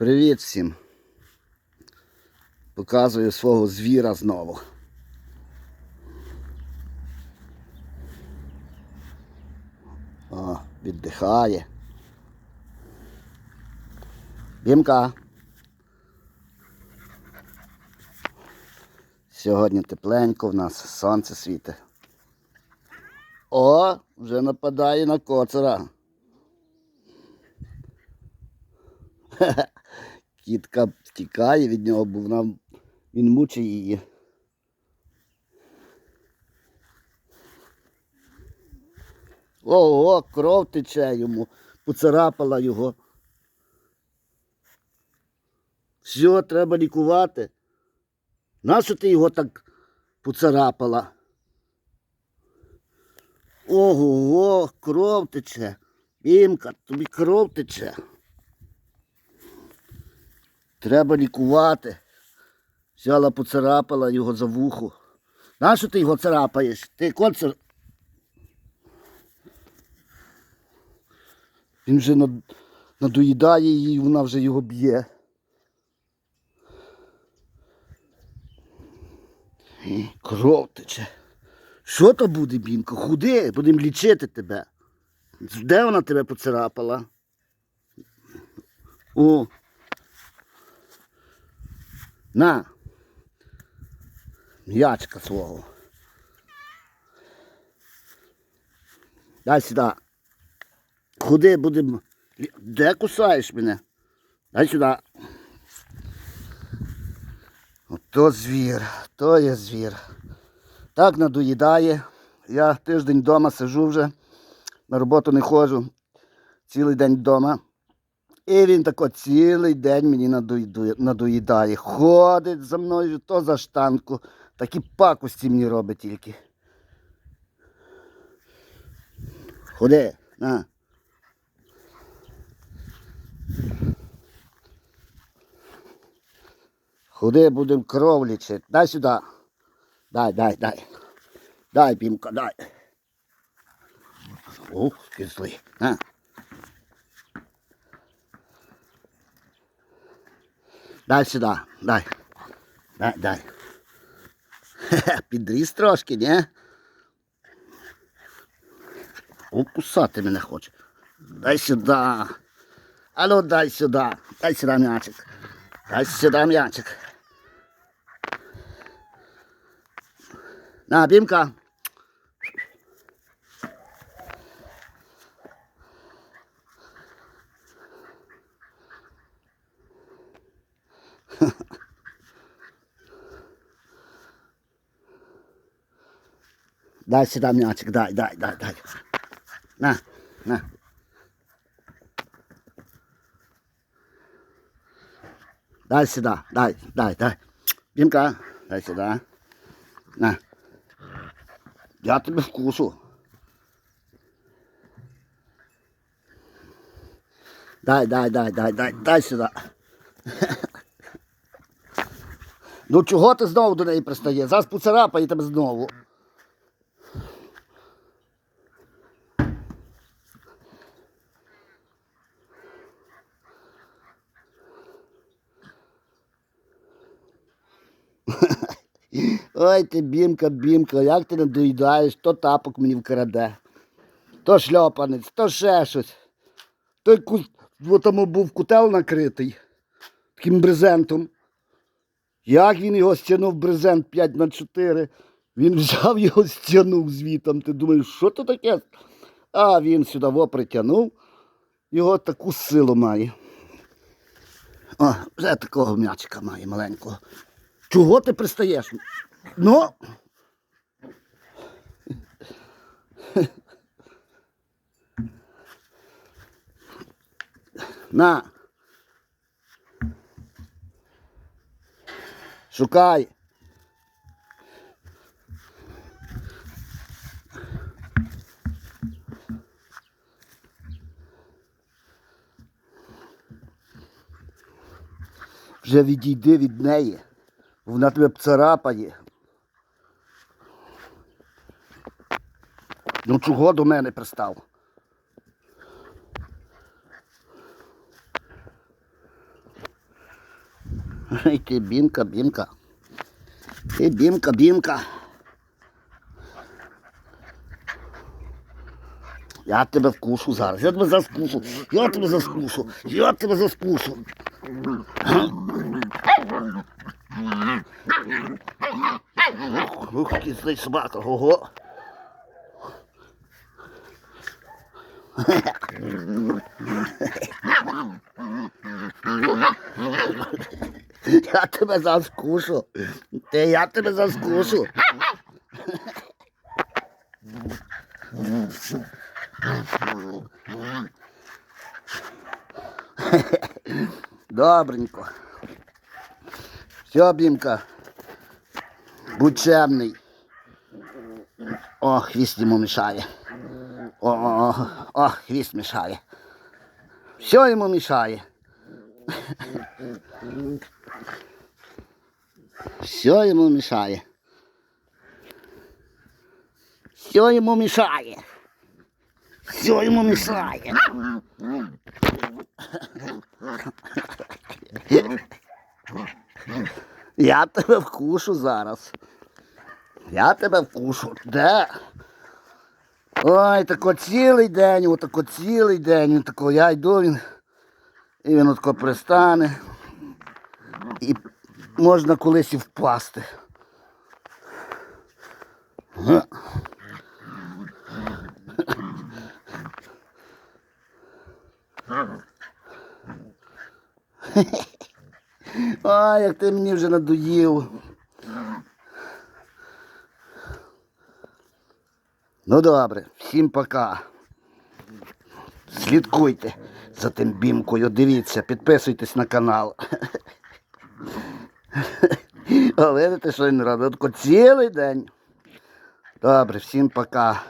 Привіт всім. Показую свого звіра знову. О, віддихає. Бімка. Сьогодні тепленько, в нас сонце світить. О, вже нападає на коцера. Кітка втікає від нього, бо вона, він мучить її. Ого, кров тече йому, поцарапала його. Все, треба лікувати. Нащо ти його так поцарапала? Ого, кров тече. Імка, тобі кров тече. Треба лікувати. Взяла, поцарапала його за вухо. Нащо ти його царапаєш? Ти коцер. Він вже над- надоїдає її, вона вже його б'є. Кров тече. Що то буде, бінко? Худи, будемо лічити тебе. Де вона тебе поцарапала? О. На. М'ячка свого. Дай сюди. Куди будемо? Де кусаєш мене? Дай сюди. Ото звір, то є звір. Так надоїдає. Я тиждень вдома сижу вже, на роботу не ходжу. Цілий день вдома. І він тако цілий день мені надоїдає. Ходить за мною то за штанку. Такі пакості мені робить тільки. Ходи, на. Ходи, будемо кров лічити. Дай сюди. Дай, дай, дай. Дай, пімка, дай. Ух, кислий. На. Дай сюди, дай. Дай, дай. Підріс трошки, ні? О, кусати мене хоче. Дай сюди. Алло, дай сюди. Дай сюди м'ячик. Дай сюди м'ячик. На, бімка. Дай сюда мячик, дай, дай, дай, дай. На, на. Дай сюда, дай, дай, дай. Бимка, дай сюда. На. Я тебе вкушу. Дай, дай, дай, дай, дай, дай сюда. Ну чого ти знову до неї пристає? Зараз поцарапає тебе знову. Ой ти бімка, бімка, як ти не доїдаєш, то тапок мені вкраде, то шльопанець, то ще щось. Той ку... бо там був кутел накритий таким брезентом. Як він його стягнув брезент 5 на 4 він взяв його, стягнув звітом. Ти думаєш, що то таке? А він сюди во притягнув, його таку силу має. О, вже такого м'ячика має маленького. Чого ти пристаєш? Ну. На. Шукай. Вже відійди від неї. Вона тебе царапає. Ну чого до мене пристав? Ой, ти бімка, бімка. Ти бімка, бімка. Я тебе вкушу зараз. Я тебе заскушу. Я тебе заскушу. Я тебе заскушу. Ух, кислий собака, ого. Я тебе заскушу. Ти я тебе заскушу. Добренько. Все, бімка. Будь чемний. О, хвіст йому мішає. О, о, хвіст мішає. Все йому мішає. Все йому мішає. Все йому мішає. Все йому мішає. Я тебе вкушу зараз. Я тебе вкушу. Де? Ой, тако цілий день, отако цілий день, він тако, я йду, він, і він отако пристане. І можна колись і впасти. Ой, як ти мені вже надоїв. Ну добре, всім пока. Слідкуйте за тим бімкою, дивіться, підписуйтесь на канал. О, видите, що він робить? Цілий день. Добре, всім пока.